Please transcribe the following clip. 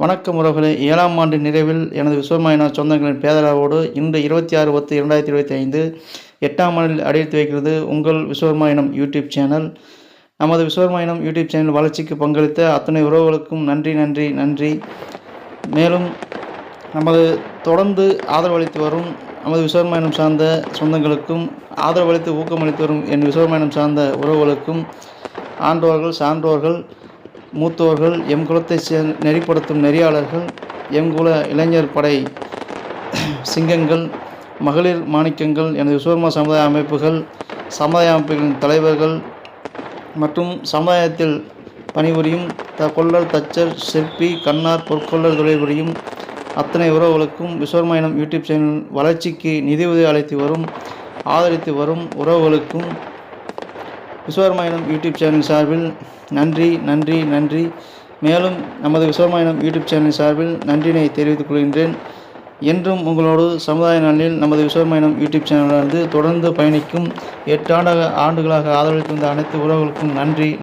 வணக்கம் உறவுகளே. ஏழாம் ஆண்டு நிறைவில் எனது விஸ்வமாயினா சொந்தங்களின் பேதலாவோடு இன்று இருபத்தி ஆறு பத்து இரண்டாயிரத்தி இருபத்தி ஐந்து எட்டாம் ஆண்டில் அடியெடுத்து வைக்கிறது உங்கள் விஸ்வமாயினம் யூடியூப் சேனல். நமது விஸ்வமாயினம் யூடியூப் சேனல் வளர்ச்சிக்கு பங்களித்த அத்தனை உறவுகளுக்கும் நன்றி நன்றி நன்றி. மேலும் நமது தொடர்ந்து ஆதரவளித்து வரும் நமது விஸ்வமாயினம் சார்ந்த சொந்தங்களுக்கும் ஆதரவளித்து ஊக்கமளித்து வரும் என் விஸ்வமாயினம் சார்ந்த உறவுகளுக்கும் ஆன்றோர்கள் சான்றோர்கள் மூத்தோர்கள் எம் குலத்தை சே நெறிப்படுத்தும் நெறியாளர்கள் எம் குல இளைஞர் படை சிங்கங்கள் மகளிர் மாணிக்கங்கள் எனது விஸ்வகர்மா சமுதாய அமைப்புகள் சமுதாய அமைப்புகளின் தலைவர்கள் மற்றும் சமுதாயத்தில் பணிபுரியும் த கொள்ளர் தச்சர் சிற்பி கண்ணார் பொற்கொள்ளர் தொழில் புரியும் அத்தனை உறவுகளுக்கும் விஸ்வர்மா விஸ்வகர்மாயினம் யூடியூப் சேனல் வளர்ச்சிக்கு நிதியுதவி அளித்து வரும் ஆதரித்து வரும் உறவுகளுக்கும் விஸ்வரமாயணம் யூடியூப் சேனல் சார்பில் நன்றி நன்றி நன்றி. மேலும் நமது விஸ்வரமாயணம் யூடியூப் சேனல் சார்பில் நன்றினை தெரிவித்துக் கொள்கின்றேன். என்றும் உங்களோடு சமுதாய நலனில் நமது விஸ்வரமாயணம் யூடியூப் சேனலானது தொடர்ந்து பயணிக்கும் எட்டு ஆண்டுகளாக ஆதரவளித்து வந்த அனைத்து உறவுகளுக்கும் நன்றி.